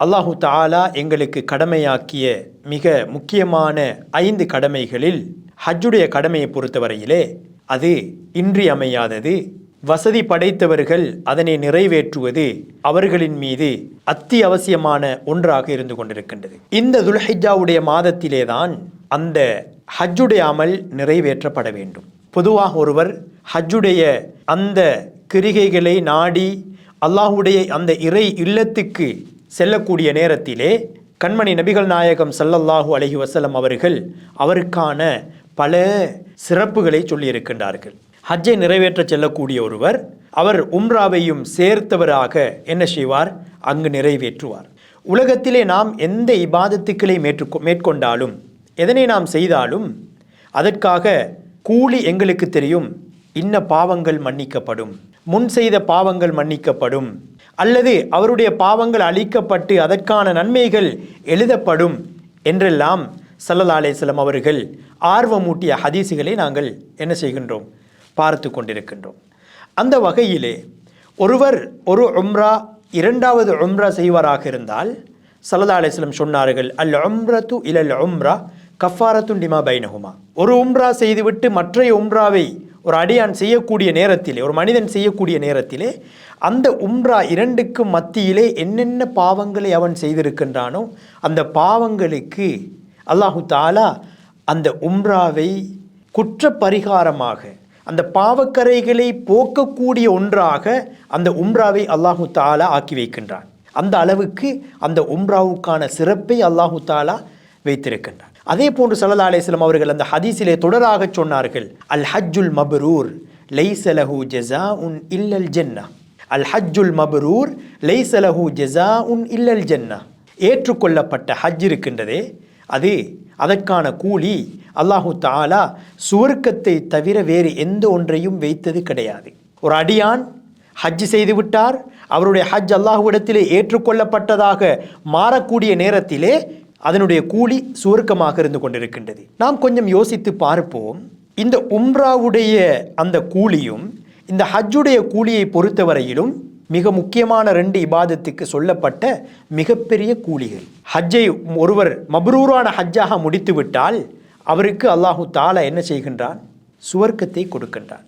அல்லாஹு தாலா எங்களுக்கு கடமையாக்கிய மிக முக்கியமான ஐந்து கடமைகளில் ஹஜ்ஜுடைய கடமையை பொறுத்தவரையிலே அது இன்றியமையாதது. வசதி படைத்தவர்கள் அதனை நிறைவேற்றுவது அவர்களின் மீது அத்தியாவசியமான ஒன்றாக இருந்து கொண்டிருக்கின்றது. இந்த துல்ஹிஜாவுடைய மாதத்திலேதான் அந்த ஹஜ்ஜுடைய அமல் நிறைவேற்றப்பட வேண்டும். பொதுவாக ஒருவர் ஹஜ்ஜுடைய அந்த கிரிகைகளை நாடி அல்லாஹுடைய அந்த இறை இல்லத்துக்கு செல்லக்கூடிய நேரத்திலே கண்மணி நபிகள் நாயகம் சல்லல்லாஹு அலஹி வசலம் அவர்கள் அவருக்கான பல சிறப்புகளை சொல்லியிருக்கின்றார்கள். ஹஜ்ஜை நிறைவேற்ற செல்லக்கூடிய ஒருவர் அவர் உம்ராவையும் சேர்த்தவராக என்ன செய்வார்? அங்கு நிறைவேற்றுவார். உலகத்திலே நாம் எந்த இபாதத்துக்களை மேற்று மேற்கொண்டாலும் எதனை நாம் செய்தாலும் அதற்காக கூலி எங்களுக்கு தெரியும். இன்ன பாவங்கள் மன்னிக்கப்படும். முன் செய்த பாவங்கள் மன்னிக்கப்படும். அல்லது அவருடைய பாவங்கள் அழிக்கப்பட்டு அதற்கான நன்மைகள் எழுதப்படும் என்றெல்லாம் சல்லல்லா அலேஸ்லம் அவர்கள் ஆர்வமூட்டிய ஹதீசுகளை நாங்கள் என்ன செய்கின்றோம்? பார்த்து கொண்டிருக்கின்றோம். அந்த வகையிலே ஒருவர் ஒரு உம்ரா இரண்டாவது உம்ரா செய்வாராக இருந்தால் சல்லதா அலைஹிஸ்ஸலாம் சொன்னார்கள் அல் உம்ரத்து அல் உம்ரா கஃபாரத்துண்டிமா பைனஹுமா. ஒரு உம்ரா செய்துவிட்டு மற்றைய உம்ராவை ஒரு அடியான் செய்யக்கூடிய நேரத்திலே ஒரு மனிதன் செய்யக்கூடிய நேரத்திலே அந்த உம்ரா இரண்டுக்கும் மத்தியிலே என்னென்ன பாவங்களை அவன் செய்திருக்கின்றானோ அந்த பாவங்களுக்கு அல்லாஹு தாலா அந்த உம்ராவை குற்ற பரிகாரமாக அந்த பாவக்கரைகளை போக்கக்கூடிய ஒன்றாக அந்த உம்ராவை அல்லாஹு தாலா ஆக்கி வைக்கின்றான். அந்த அளவுக்கு அந்த உம்ராவுக்கான சிறப்பை அல்லாஹு தாலா வைத்திருக்கின்றான். அதே போன்று சல்லா அலிஸ்லாம் அவர்கள் அந்த ஹதீஸிலே தொடராக சொன்னார்கள் அல் ஹஜ்ஜுல் மபரூர் லைசலஹு ஜெசா உன் இல்லல் ஜென்னா. அல் ஹஜ்ஜுல் மபரூர் லைசலஹு ஜெசா உன் இல்லல் ஜென்னா. ஏற்றுக்கொள்ளப்பட்ட ஹஜ் இருக்கின்றதே அது அதற்கான கூலி அல்லாஹு தாலா சுவர்க்கத்தை தவிர வேறு எந்த ஒன்றையும் வைத்தது கிடையாது. ஒரு அடியான் ஹஜ் செய்து விட்டார் அவருடைய ஹஜ் அல்லாஹுவிடத்திலே ஏற்றுக்கொள்ளப்பட்டதாக மாறக்கூடிய நேரத்திலே அதனுடைய கூலி சுவர்க்கமாக இருந்து கொண்டிருக்கின்றது. நாம் கொஞ்சம் யோசித்து பார்ப்போம். இந்த உம்ராவுடைய அந்த கூலியும் இந்த ஹஜ்ஜுடைய கூலியை பொறுத்தவரையிலும் மிக முக்கியமான ரெண்டு இபாதத்துக்கு சொல்லப்பட்ட மிகப்பெரிய கூலிகள். ஹஜ்ஜை ஒருவர் மப்ரூரான ஹஜ்ஜாக முடித்துவிட்டால் அவருக்கு அல்லாஹு தாலா என்ன செய்கின்றான்? சுவர்க்கத்தை கொடுக்கின்றான்.